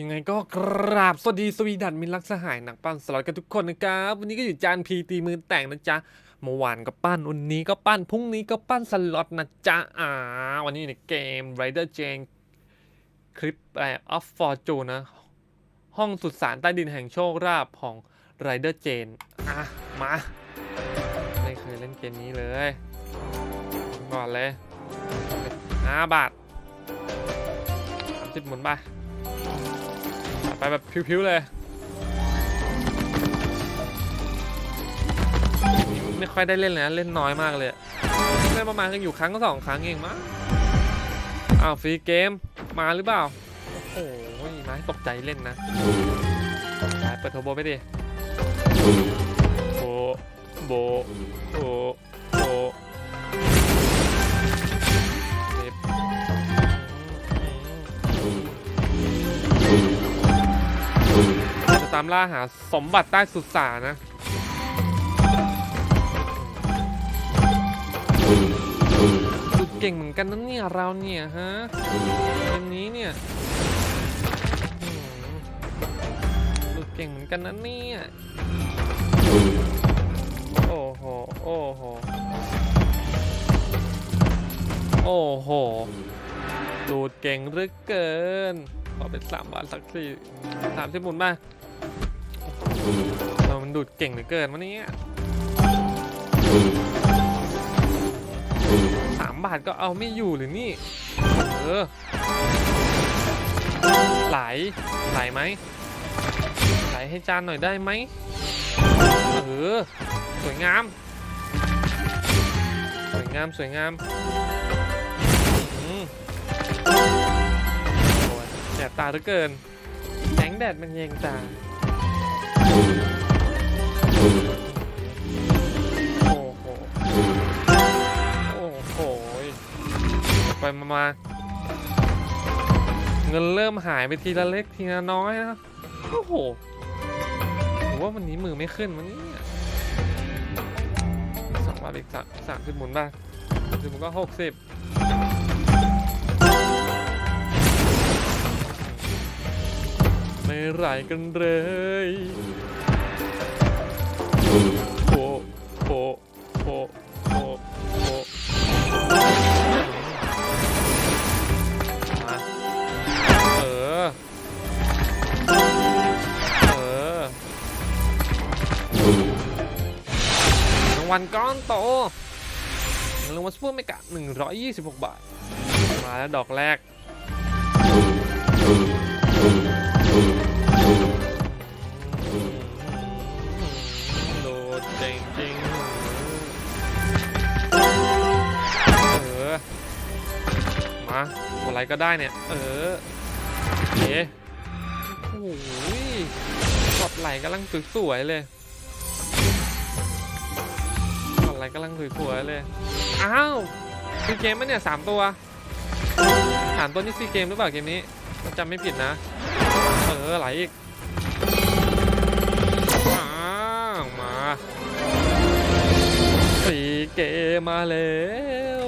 ยังไงก็กราบสวัสดีสวีดันมินรักสหายหนักปั้นสล็อตกันทุกคนนะครับ วันนี้ก็อยู่จานพีตีมือแต่งนะจ๊ะเมื่อวานก็ปั้นวันนี้ก็ปั้นพรุ่งนี้ก็ปั้นสล็อตนะจ๊ะอ่าวันนี้อยู่ในเกม Rider Jane คลิปอะไร Of Fortune นะ ห้องสุดสารใต้ดินแห่งโชคราบของ Rider Jane อะ มา ไม่เคยเล่นเกมนี้เลย ก่อนเลยห้าบาทสามสิบหมุนไป ไปแบบพิวๆเลย ไม่ค่อยได้เล่นเลยนะเล่นน้อยมากเลยเล่นประมาณกันอยู่ครั้งก็สองครั้งเองมั้งอ้าวฟรีเกมมาหรือเปล่า โอ้โหมาให้ตกใจเล่นนะไปเปิดโทรโบไปดิโบโบ ตามล่าหาสมบัติใต้สุสานนะสุดเก่งเหมือนกันนะเนี่ยเราเนี่ยฮะเกมนี้เนี่ยอืมสุดเก่งเหมือนกันนะเนี่ยโอ้โหโอ้โหโอ้โหดูดเก่งเหลือเกินขอเป็นสามบาทสักสี่สามสิบหมุนมา เรามันดูดเก่งเหลือเกินวะเนี่ยสามบาทก็เอาไม่อยู่หรือนี่ เออ ไหล ไหลไหม ไหลให้จานหน่อยได้ไหม เออ สวยงาม สวยงาม สวยงามอืมแสบตาเหลือเกินแสงแดดมันเยงตา ไปมามา เงินเริ่มหายไปทีละเล็กทีละน้อยนะ โอ้โหผมว่าวันนี้มือไม่ขึ้นวันนี้สองบาทอีกสามสามสิบหมุนบ้างสิบหมุนก็หกสิบไม่ไรกันเลย วัลก้อนโตเงินรางวัลซูเปอร์เมกะ126 บาท มาแล้วดอกแรก โดดเจ๋งจริงเออ มาอะไรก็ได้เนี่ย เออโอเคโอ้ยกดไหลกำลังสวยๆเลย กดไหลกำลังสวยๆเลย อ้าวซีเกมมั้ยเนี่ยสามตัวสามตัวนี่ซีเกมหรือเปล่าเกมนี้จำไม่ผิดนะ เออไหลอีกอ้ามาสีเกมมาแล้ว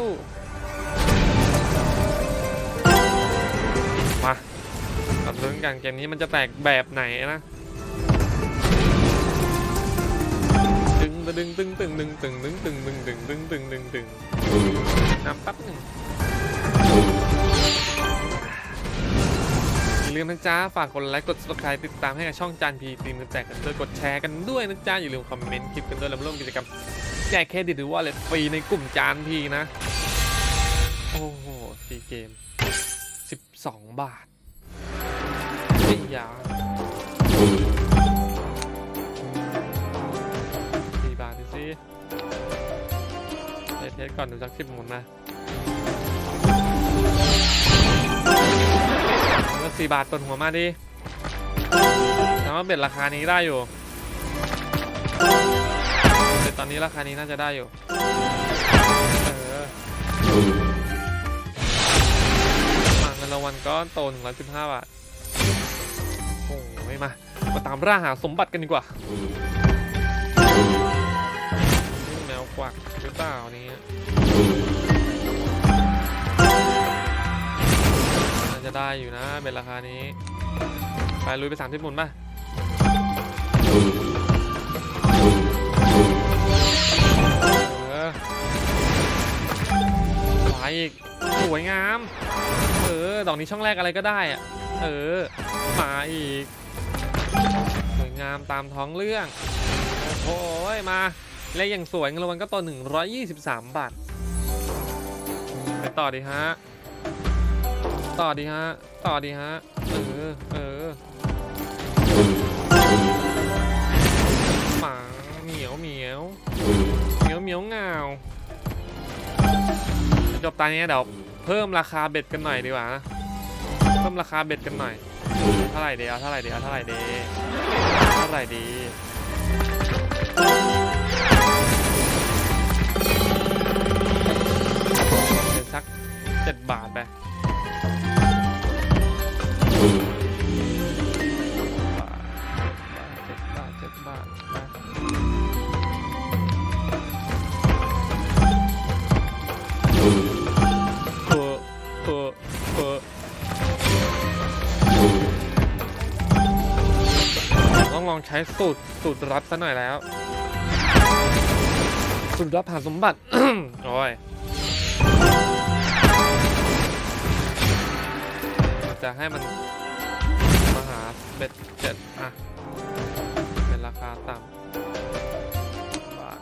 มาตัดลุ้นกันเกมนี้มันจะแตกแบบไหนนะ ตึงตึงตึงตึงตึงตึงตึงตึงตึงตึงตึงตึงตึงน้ำแป๊บหนึ่งอย่าลืมนะจ๊ะ ฝากกดไลค์ กด subscribe ติดตามให้กับช่องจานพีตีมือแตกกันด้วยกดแชร์กันด้วยนะจ๊ะ อย่าลืมคอมเมนต์คลิปกันด้วยแล้วร่วมกิจกรรมแจกเครดิตหรือว่าเลทฟรีในกลุ่มจานพีนะ โอ้โหฟรีเกม 12 บาทไอ้ยา เทสก่อนดูสักสิบหมุนนะก็สี่บาทต้นหัวมาดิแต่ว่าเบ็ดราคานี้ได้อยู่เบ็ดตอนนี้ราคานี้น่าจะได้อยู่เออมาเงินรางวัลก้อนโตหนึ่งร้อยสิบห้าบาท โอ้ยมา มาตามร่าหาสมบัติกันดีกว่าแมวกวัก ปล่านี่ยน่าจะได้อยู่นะเป็นราคานี้ ไปลุยไปสามสิบหมุนป่ะเออไปอีกสวยงาม เออ ดอกนี้ช่องแรกอะไรก็ได้อะเออ มาอีก สวยงามตามท้องเรื่อง โอ้โหมา เลขอย่างสวยเงินรางวัลก็ต่อ 123 บาท ไปต่อดีฮะ ต่อดีฮะ ต่อดีฮะ เออ เออ หมาเหมียวเหมียวเหมียวเหมียวเงาจบตานี้เดี๋ยวเพิ่มราคาเบ็ดกันหน่อยดีกว่า เพิ่มราคาเบ็ดกันหน่อย เท่าไหร่ดีเอาเท่าไหร่ดีเอาเท่าไหร่ดีเท่าไหร่ดี สูตรสูตรลับซะหน่อยแล้วสูตรลับหาสมบัติ โอ้ยจะให้มันมาหาเบ็ดเจ็ดอะ เป็นราคาต่ำบาท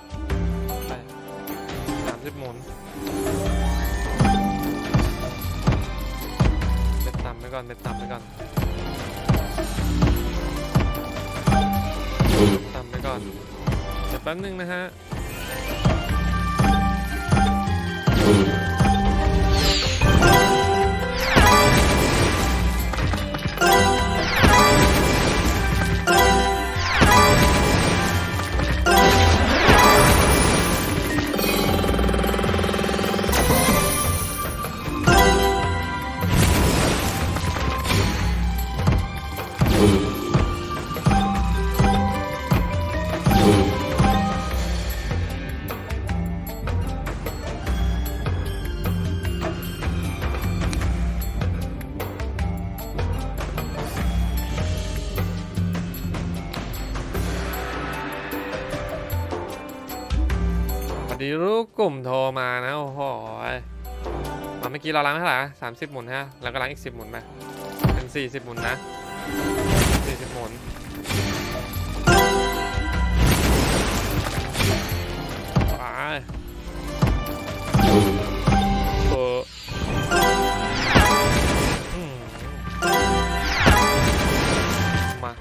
ไปสามสิบหมุนเบ็ดต่ำไปก่อนเบ็ดต่ำไปก่อน ทำไปก่อนเดี๋ยวแป๊บนึงนะฮะ ลูกกลุ่มโทรมานะโอ้โหมาเมื่อกี้เราล้างเท่าไหร่สามสิบหมุนฮะ แล้วก็ล้างอีกสิบหมุนไปเป็นสี่สิบหมุนนะสี่สิบหมุนไปเออมา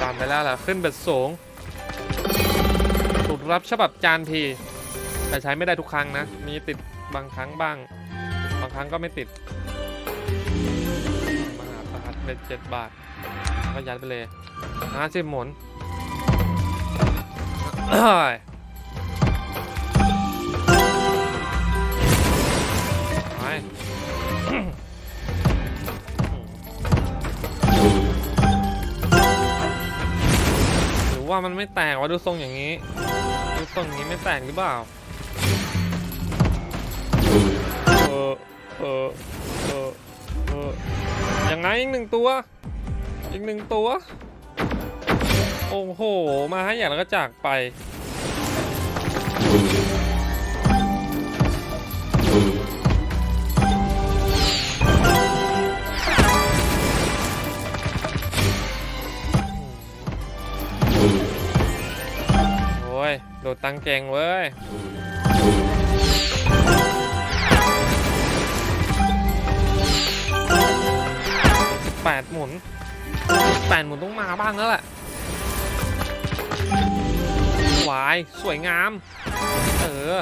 ตามไปแล้วล่ะ ขึ้นเบ็ดสูงสูตรรับฉบับจานพี แต่ใช้ไม่ได้ทุกครั้งนะ มีติดบางครั้งบ้าง บางครั้งก็ไม่ติด มหาประทัดเป็นเจ็ดบาทก็ยัดไปเลยห้าสิบหมุนไปหรือว่ามันไม่แตกวะดูทรงอย่างนี้ ดูทรงอย่างนี้ไม่แตกหรือเปล่า เออเออเออยังไงอีกหนึ่งตัว อีกหนึ่งตัว โอ้โห มาให้อย่างแล้วก็จากไป โอ้ย โดดตังเก่งเว้ย แปดหมุนแปดหมุนต้องมาบ้างแล้วแหละวายสวยงาม เออ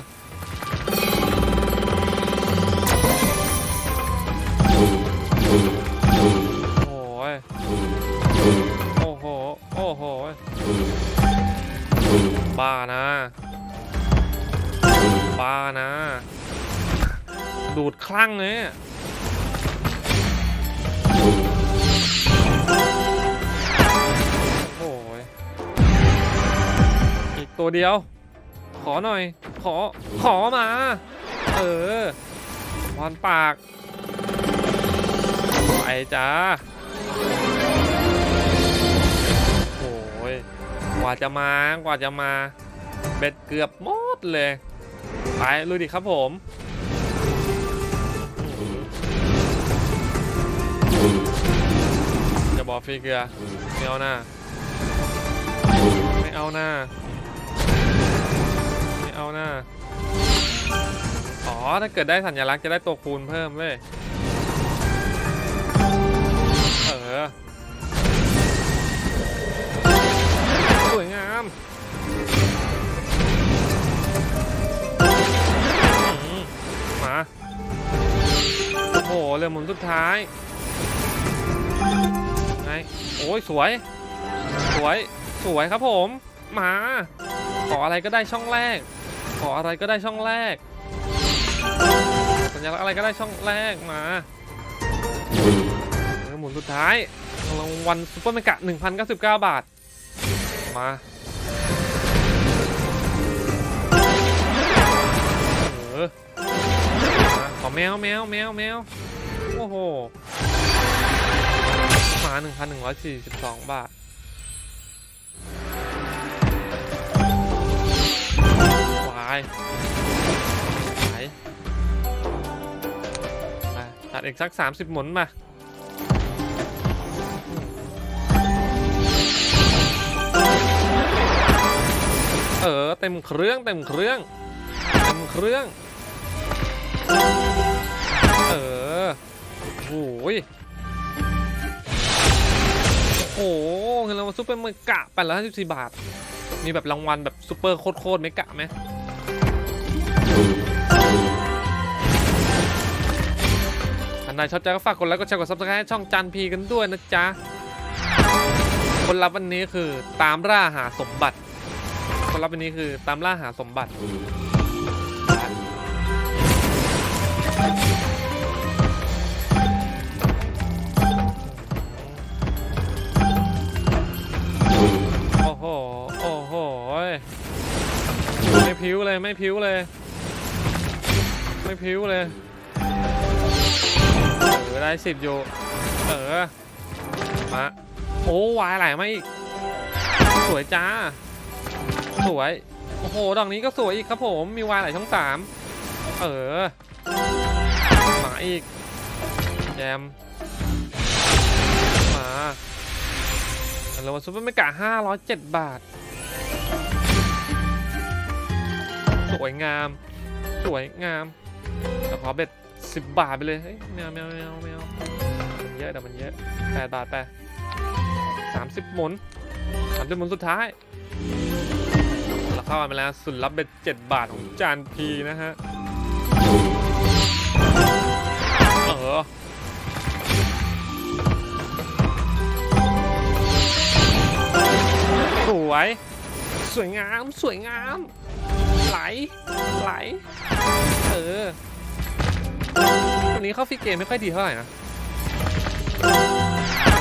โอ้ยโอ้โห โอ้โห บ้านะ บ้านะ ดูดคลั่งเลย ตัวเดียว ขอหน่อย ขอ ขอมา เออพรปาก ไปจ้า โอ้ย กว่าจะมา กว่าจะมา เบ็ดเกือบหมดเลย ไปลุยดิครับผมจะบอกฟรีเกลือไม่เอาหน้า ไม่เอาหน้า เอาหน้าอ๋อ ถ้าเกิดได้สัญลักษณ์จะได้ตัวคูณเพิ่มเว้ย เออ สวยงามมา โอ้โหเรือหมุนสุดท้าย ไง โอ้ย สวย สวย สวยครับผม มา ขออะไรก็ได้ช่องแรก ออะไรก็ได้ช่องแรก สัญลักษณ์อะไรก็ได้ช่องแรกมาเรือหมุนสุดท้ายรางวัลซุปเปอร์เมกะ1,099 บาท มาเออมาขอแมวแมวแมวแมวโอ้โห มา 1,142 บาทายไหนไปตัดอีกสัก 30 หมุนมาเออเต็มเครื่องเต็มเครื่องเต็มเครื่อง เออโอ้ยโอ้โหเงินรางวัลซุปเปอร์เมกะแปดร้อยห้าสิบสี่บาท มีแบบรางวัลแบบซุปเปอร์โคตรๆเมกะไหม อันไหนชอบใจก็ฝากกดไลค์กดแชร์กดซับสไครต์ให้ช่องจันพีกันด้วยนะจ๊ะ คนรับวันนี้คือตามล่าหาสมบัติ คนรับวันนี้คือตามล่าหาสมบัติโอ้โห โอ้โห ไม่พิ้วเลย ไม่พิ้วเลย ไม่พิ้วเลยเออได้สิบอยู่ เออ มา โอ้วายไหลมาอีก สวยจ้า สวย โอ้โห ดอกนี้ก็สวยอีกครับผม มีวายไหลช่องสาม เออ มาอีก แจม มาเรามาซุปเปอร์เมกะ507บาท สวยงาม สวยงาม แต่ขอเบ็ด10บาทไปเลยเฮ้ยแมวแมวแมวแมวมันเยอะแต่มันเยอะ8บาทไป30หมุน30หมุนสุดท้ายเราเข้ามาแล้วสุดรับเบ็ด7บาทของจานพีนะฮะเออสวย สวยงาม สวยงาม ไหล ไหล เออวันนี้เข้าฟรีเกมไม่ค่อยดีเท่าไหร่นะ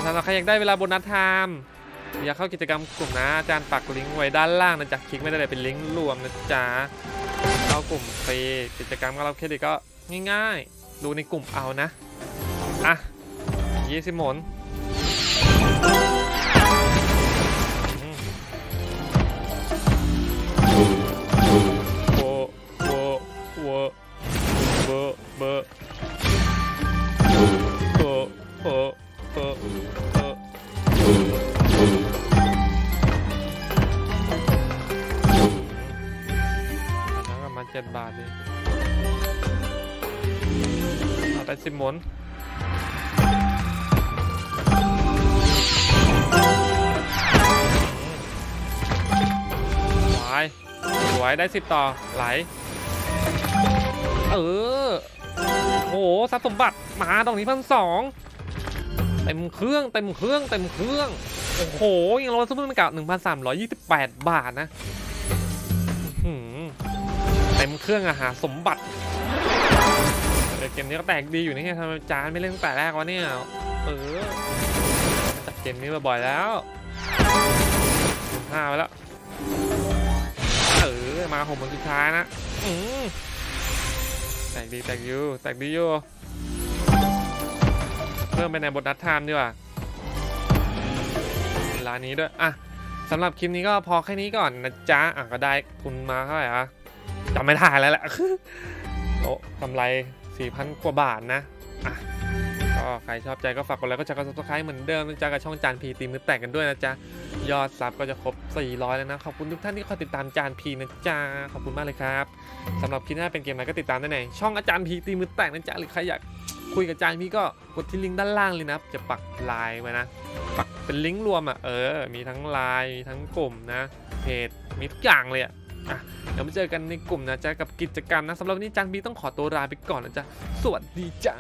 สำหรับใครอยากได้เวลาโบนัสไทม์อยากเข้ากิจกรรมกลุ่มนะอาจารย์ปักลิงก์ไว้ด้านล่างนะจ๊ะคลิกไม่ได้เลยเป็นลิงก์รวมนะจ๊ะเข้ากลุ่มฟรีกิจกรรมก็รับเครดิตก็ง่ายๆ ดูในกลุ่มเอานะ อะ20หมน มุนวายสวยได้สิบต่อไหล เออ โอ้โหทรัพย์สมบัติมาตรงนี้พันสองเต็มเครื่องเต็มเครื่องเต็มเครื่อง โอ้โหยังรอซุปเปอร์มาร์เก่าหนึ่งพันสามร้อยยี่สิบแปดบาทนะเต็มเครื่องอะหาสมบัติ แต่เกมนี้ก็แตกดีอยู่นี่ไงทำไมจานไม่เล่นตั้งแต่แรกวะเนี่ย เออจัดเกมนี้มาบ่อยแล้วห้าไปแล้ว เออ มาหกคนสุดท้ายนะอืมแตกดีแตกอยู่แตกดีอยู่เพิ่มไปในบทนัดไทม์ดีกว่าเวลานี้ด้วย อะสำหรับคลิปนี้ก็พอแค่นี้ก่อนนะจ๊ะ อะก็ได้ทุนมาเท่าไหร่อะจำไม่ได้แล้วแหละโอ้กำไร 4,000 กว่าบาทนะอะก็ใครชอบใจก็ฝากกดไลค์ก็จะกด subscribe เหมือนเดิมนะจ๊ะกับช่องจานพีตีมือแตกกันด้วยนะจ๊ะยอดซับก็จะครบ 400 แล้วนะ ขอบคุณทุกท่านที่คอยติดตามจานพีนะจ๊ะขอบคุณมากเลยครับสำหรับคลิปหน้าเป็นเกมอะไรก็ติดตามได้ในช่องอาจารย์พีตีมือแตกนะจ๊ะหรือใครอยากคุยกับอาจารย์พีก็กดที่ลิงก์ด้านล่างเลยนะ จะปักไลน์ไว้นะปักเป็นลิงก์รวมอะเออ มีทั้งไลน์มีทั้งกลุ่มนะเพจมีทุกอย่างเลยอะ อะเดี๋ยวมาเจอกันในกลุ่มนะจ๊ะกับกิจกรรมนะสำหรับวันนี้จานบีต้องขอตัวลาไปก่อนนะจ๊ะสวัสดีจ้า